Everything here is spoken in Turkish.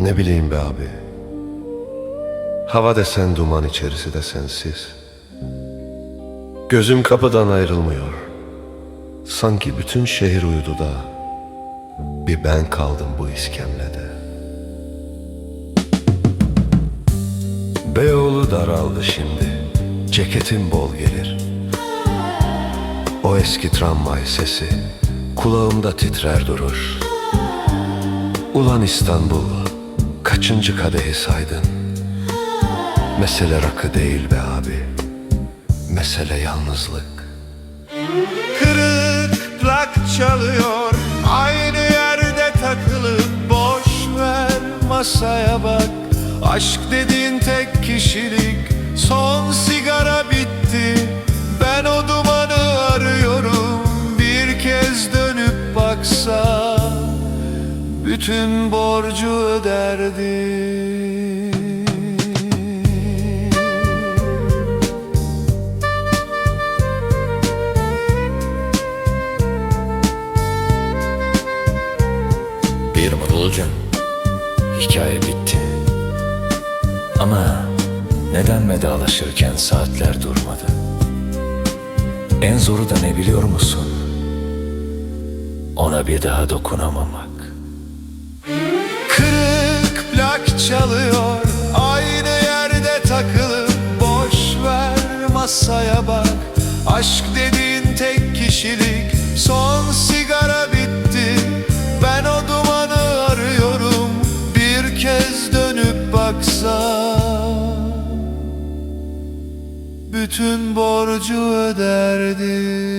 Ne bileyim be abi. Hava desen duman içerisi de sensiz. Gözüm kapıdan ayrılmıyor. Sanki bütün şehir uyudu da bir ben kaldım bu iskemlede. Beyoğlu daraldı şimdi. Ceketim bol gelir. O eski tramvay sesi kulağımda titrer durur. Ulan İstanbul, kaçıncı kadehi saydın? Mesele rakı değil be abi, mesele yalnızlık. Kırık plak çalıyor Aynı yerde takılıp boş ver masaya bak Aşk dediğin tek kişilik Son sigara Bütün borcu öderdi Bir mi bulacaksın? Hikaye bitti. Ama neden vedalaşırken saatler durmadı? En zoru da ne biliyor musun? Ona bir daha dokunamamak. Çalıyor. Aynı yerde takılıp boş ver masaya bak. Aşk dediğin tek kişilik. Son sigara bitti. Ben o dumanı arıyorum. Bir kez dönüp baksa. Bütün borcu öderdi